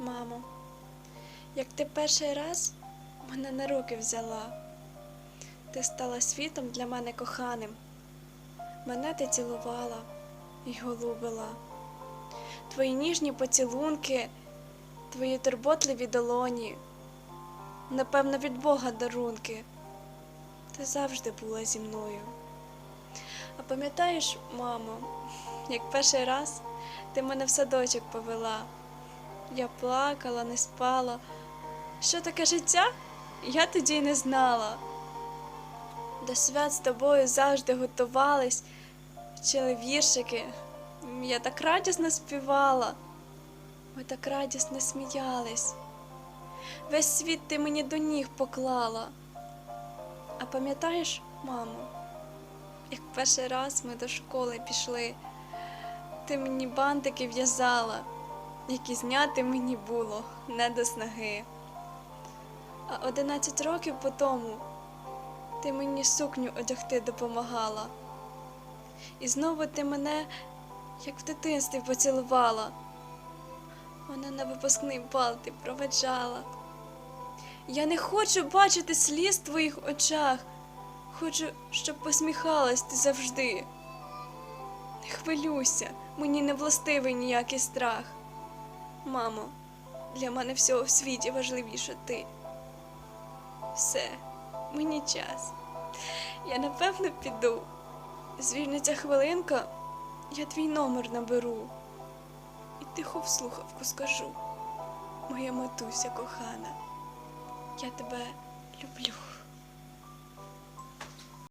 Мамо, як ти перший раз мене на руки взяла, ти стала світом для мене коханим. Мене ти цілувала і голубила. Твої ніжні поцілунки, твої турботливі долоні, напевно, від Бога дарунки. Ти завжди була зі мною. А пам'ятаєш, мамо, як перший раз ти мене в садочок повела? Я плакала, не спала. Що таке життя? Я тоді й не знала. До свят з тобою завжди готувались, вчили віршики. Я так радісно співала, ми так радісно сміялись. Весь світ ти мені до ніг поклала. А пам'ятаєш, мамо, як перший раз ми до школи пішли, ти мені бантики в'язала, які зняти мені було не до снаги. А одинадцять років по тому ти мені сукню одягти допомагала. І знову ти мене, як в дитинстві, поцілувала. Вона на випускний бал ти проведжала. Я не хочу бачити сліз в твоїх очах. Хочу, щоб посміхалась ти завжди. Не хвилюйся, мені не властивий ніякий страх. Мамо, для мене всього в світі важливіше ти. Все, мені час. Я напевно піду. Звільниться хвилинка, я твій номер наберу. І тихо в слухавку скажу. Моя матуся кохана, я тебе люблю.